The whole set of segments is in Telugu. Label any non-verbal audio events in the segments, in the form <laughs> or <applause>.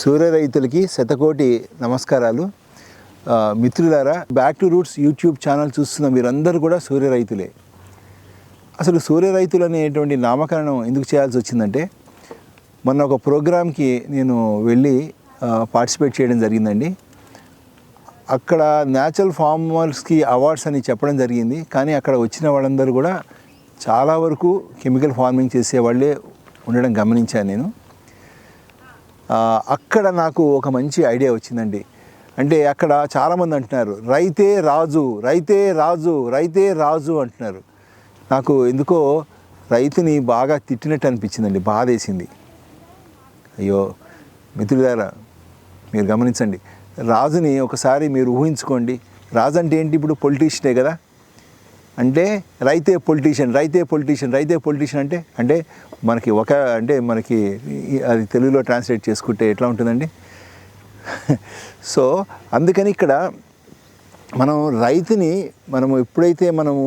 సూర్య రైతులకి శతకోటి నమస్కారాలు. మిత్రులారా back to roots YouTube channel చూస్తున్న మీరందరూ కూడా సూర్య రైతులే. అసలు సూర్య రైతులు అనేటువంటి నామకరణం ఎందుకు చేయాల్సి వచ్చిందంటే మొన్న ఒక ప్రోగ్రామ్కి నేను వెళ్ళి పార్టిసిపేట్ చేయడం జరిగిందండి. అక్కడ న్యాచురల్ ఫార్మర్స్కి అవార్డ్స్ అని చెప్పడం జరిగింది. కానీ అక్కడ వచ్చిన వాళ్ళందరూ కూడా చాలా వరకు కెమికల్ ఫార్మింగ్ చేసే వాళ్ళే ఉండడం గమనించాను నేను. అక్కడ నాకు ఒక మంచి ఐడియా వచ్చిందండి. అంటే అక్కడ చాలామంది అంటున్నారు రైతే రాజు రైతే రాజు రైతే రాజు అంటున్నారు. నాకు ఎందుకో రైతుని బాగా తిట్టినట్టు అనిపించిందండి బాధేసింది. అయ్యో మిత్రులారా మీరు గమనించండి రాజుని ఒకసారి మీరు ఊహించుకోండి. రాజు అంటే ఏంటి? ఇప్పుడు పొలిటీషియనే కదా. అంటే రైతే పొలిటీషియన్ రైతే పొలిటీషియన్ రైతే పొలిటీషియన్ అంటే అంటే మనకి ఒక అంటే మనకి అది తెలుగులో ట్రాన్స్లేట్ చేసుకుంటే ఎట్లా ఉంటుందండి? <laughs> సో అందుకని ఇక్కడ మనం రైతుని మనము ఎప్పుడైతే మనము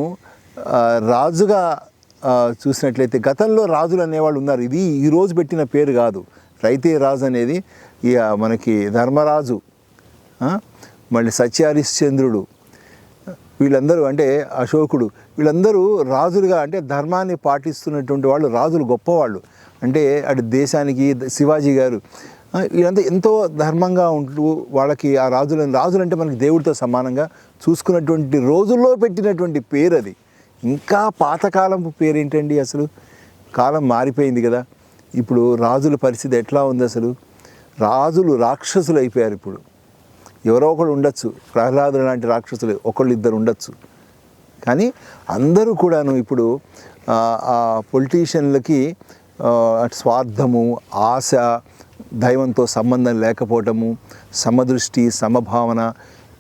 రాజుగా చూసినట్లయితే గతంలో రాజులు అనేవాళ్ళు ఉన్నారు. ఇది ఈరోజు పెట్టిన పేరు కాదు. రైతే రాజు అనేది ఇక మనకి ధర్మరాజు మళ్ళీ సత్యహరిశ్చంద్రుడు వీళ్ళందరూ అంటే అశోకుడు. వీళ్ళందరూ రాజులుగా అంటే ధర్మాన్ని పాటిస్తున్నటువంటి వాళ్ళు రాజులు గొప్పవాళ్ళు. అంటే అటు దేశానికి శివాజీ గారు. వీళ్ళంతా ఎంతో ధర్మంగా ఉంటూ వాళ్ళకి ఆ రాజులను రాజులంటే మనకి దేవుడితో సమానంగా చూసుకున్నటువంటి రోజుల్లో పెట్టినటువంటి పేరు అది ఇంకా పాతకాలపు పేరు ఏంటండి అసలు? కాలం మారిపోయింది కదా. ఇప్పుడు రాజుల పరిస్థితి ఎట్లా ఉంది అసలు? రాజులు రాక్షసులు అయిపోయారు ఇప్పుడు. ఎవరో ఒకడు ఉండొచ్చు. ప్రహ్లాదుడు లాంటి రాక్షసులు ఒకళ్ళు ఇద్దరు ఉండొచ్చు. కానీ అందరూ కూడాను ఇప్పుడు ఆ, పొలిటీషియన్లకి స్వార్థము ఆశ దైవంతో సంబంధం లేకపోవటము సమదృష్టి సమభావన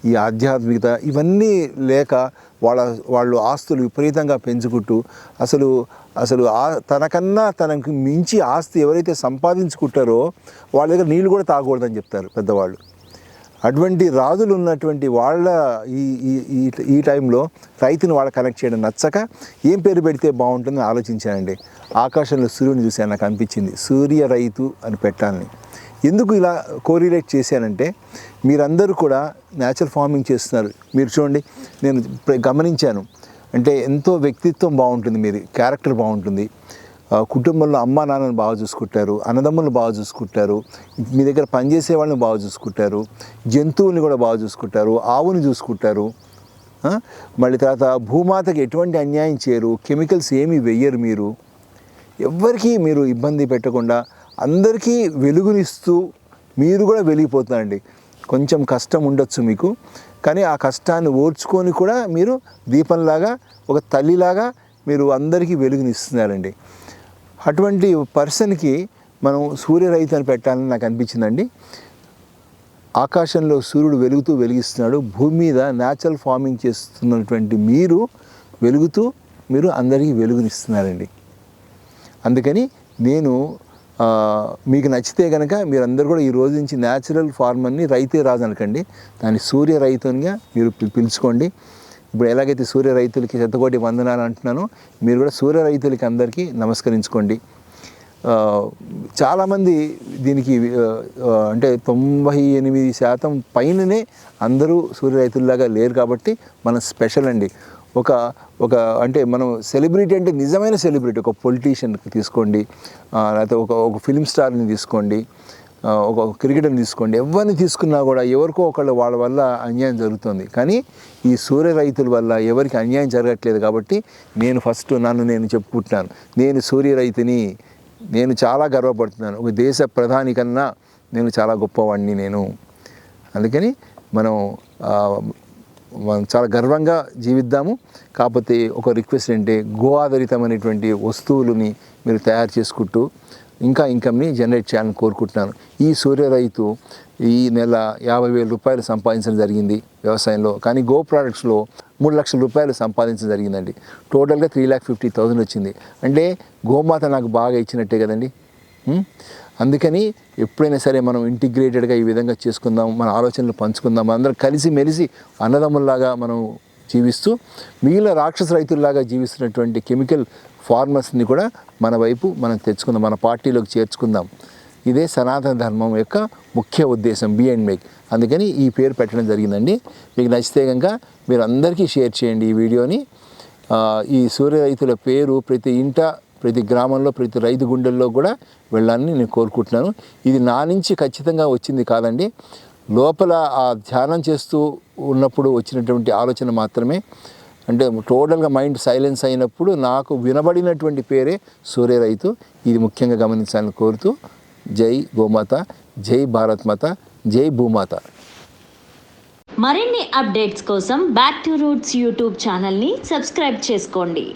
ఈ ఆధ్యాత్మికత ఇవన్నీ లేక వాళ్ళ వాళ్ళు ఆస్తులు విపరీతంగా పెంచుకుంటూ అసలు అసలు ఆ తనకన్నా తనకు మించి ఆస్తి ఎవరైతే సంపాదించుకుంటారో వాళ్ళ దగ్గర నీళ్ళు కూడా తాగకూడదని చెప్తారు పెద్దవాళ్ళు. అటువంటి రాజులు ఉన్నటువంటి వాళ్ళ ఈ ఈ టైంలో రైతుని వాళ్ళ కనెక్ట్ చేయడం నచ్చక ఏం పేరు పెడితే బాగుంటుందని ఆలోచించానండి ఆకాశంలో సూర్యుని చూశాను నాకు అనిపించింది సూర్య రైతు అని పెట్టాలని. ఎందుకు ఇలా కోరిలేట్ చేశానంటే మీరందరూ కూడా న్యాచురల్ ఫార్మింగ్ చేస్తున్నారు. మీరు చూడండి నేను గమనించాను. అంటే ఎంతో వ్యక్తిత్వం బాగుంటుంది మీది క్యారెక్టర్ బాగుంటుంది. కుటుంబంలో అమ్మ నాన్నని బాగా చూసుకుంటారు అన్నదమ్ములను బాగా చూసుకుంటారు మీ దగ్గర పనిచేసే వాళ్ళని బాగా చూసుకుంటారు జంతువుల్ని కూడా బాగా చూసుకుంటారు ఆవుని చూసుకుంటారు మళ్ళీ తర్వాత భూమాతకి ఎటువంటి అన్యాయం చేయరు కెమికల్స్ ఏమీ వెయ్యరు మీరు. ఎవ్వరికీ మీరు ఇబ్బంది పెట్టకుండా అందరికీ వెలుగునిస్తూ మీరు కూడా వెలిగిపోతున్నారండి. కొంచెం కష్టం ఉండొచ్చు మీకు కానీ ఆ కష్టాన్ని ఓర్చుకొని కూడా మీరు దీపంలాగా ఒక తల్లిలాగా మీరు అందరికీ వెలుగునిస్తున్నారండి. అటువంటి పర్సన్కి మనం సూర్య అని పెట్టాలని నాకు అనిపించిందండి. ఆకాశంలో సూర్యుడు వెలుగుతూ వెలిగిస్తున్నాడు. భూమి మీద న్యాచురల్ ఫార్మింగ్ చేస్తున్నటువంటి మీరు వెలుగుతూ మీరు అందరికీ వెలుగునిస్తున్నారండి. అందుకని నేను మీకు నచ్చితే కనుక మీరందరూ కూడా ఈ రోజు నుంచి న్యాచురల్ ఫార్మర్ని రైతే రాజు అనకండి దాన్ని సూర్య రైతునిగా మీరు పిలుచుకోండి. ఇప్పుడు ఎలాగైతే సూర్య రైతులకి శతకోటి వందనాలు అంటున్నానో మీరు కూడా సూర్య రైతులకి అందరికీ నమస్కరించుకోండి. చాలామంది దీనికి అంటే తొంభై ఎనిమిది శాతం పైననే అందరూ సూర్య రైతుల్లాగా లేరు కాబట్టి మనం స్పెషల్ అండి. ఒక ఒక అంటే మనం సెలబ్రిటీ అంటే నిజమైన సెలబ్రిటీ ఒక పొలిటీషియన్ తీసుకోండి. లేకపోతే ఒక ఒక ఫిలిం స్టార్ని తీసుకోండి. ఒక క్రికెటర్ని తీసుకోండి. ఎవరిని తీసుకున్నా కూడా ఎవరికో ఒకళ్ళు వాళ్ళ వల్ల అన్యాయం జరుగుతుంది. కానీ ఈ సూర్య రైతుల వల్ల ఎవరికి అన్యాయం జరగట్లేదు కాబట్టి నేను ఫస్ట్ నన్ను నేను చెప్పుకుంటున్నాను. నేను సూర్య రైతుని నేను చాలా గర్వపడుతున్నాను. ఒక దేశ ప్రధాని కన్నా నేను చాలా గొప్పవాడిని నేను. అందుకని మనం మనం చాలా గర్వంగా జీవిద్దాము. కాకపోతే ఒక రిక్వెస్ట్ అంటే గో ఆధారితమైనటువంటి వస్తువులని మీరు తయారు చేసుకుంటూ ఇంకా ఇన్కమ్ని జనరేట్ చేయాలని కోరుకుంటున్నాను. ఈ సూర్య రైతు ఈ నెల యాభై వేల రూపాయలు సంపాదించడం జరిగింది వ్యవసాయంలో. కానీ గో ప్రోడక్ట్స్లో మూడు లక్షల రూపాయలు సంపాదించడం జరిగిందండి. టోటల్గా త్రీ ల్యాక్ ఫిఫ్టీ థౌసండ్ వచ్చింది. అంటే గోమాత నాకు బాగా ఇచ్చినట్టే కదండి. అందుకని ఎప్పుడైనా సరే మనం ఇంటిగ్రేటెడ్గా ఈ విధంగా చేసుకుందాం మన ఆలోచనలు పంచుకుందాం అందరం కలిసి మెలిసి అన్నదమ్ముల్లాగా మనం జీవిస్తూ మిగిలిన రాక్షస రైతుల్లాగా జీవిస్తున్నటువంటి కెమికల్ ఫార్మర్స్ని కూడా మన వైపు మనం తెచ్చుకుందాం మన పార్టీలోకి చేర్చుకుందాం. ఇదే సనాతన ధర్మం యొక్క ముఖ్య ఉద్దేశం బి అండ్ మేక్. అందుకని ఈ పేరు పెట్టడం జరిగిందండి. మీకు నచ్చితే కనుక మీరు అందరికీ షేర్ చేయండి ఈ వీడియోని. ఈ సూర్య రైతుల పేరు ప్రతి ఇంట ప్రతి గ్రామంలో ప్రతి రైతు గుండెల్లో కూడా వెళ్ళాలని నేను కోరుకుంటున్నాను. ఇది నా నుంచి ఖచ్చితంగా వచ్చింది కాదండి. లోపల ఆ ధ్యానం చేస్తూ ఉన్నప్పుడు వచ్చినటువంటి ఆలోచన మాత్రమే. అంటే టోటల్గా మైండ్ సైలెన్స్ అయినప్పుడు నాకు వినబడినటువంటి పేరే సూర్య రైతు. ఇది ముఖ్యంగా గమనించాలని కోరుతూ జై గోమాత జై భారత్ మాత జై భూమాత. మరిన్ని అప్డేట్స్ కోసం బ్యాక్ టు రూట్స్ యూట్యూబ్ ఛానల్ని సబ్స్క్రైబ్ చేసుకోండి.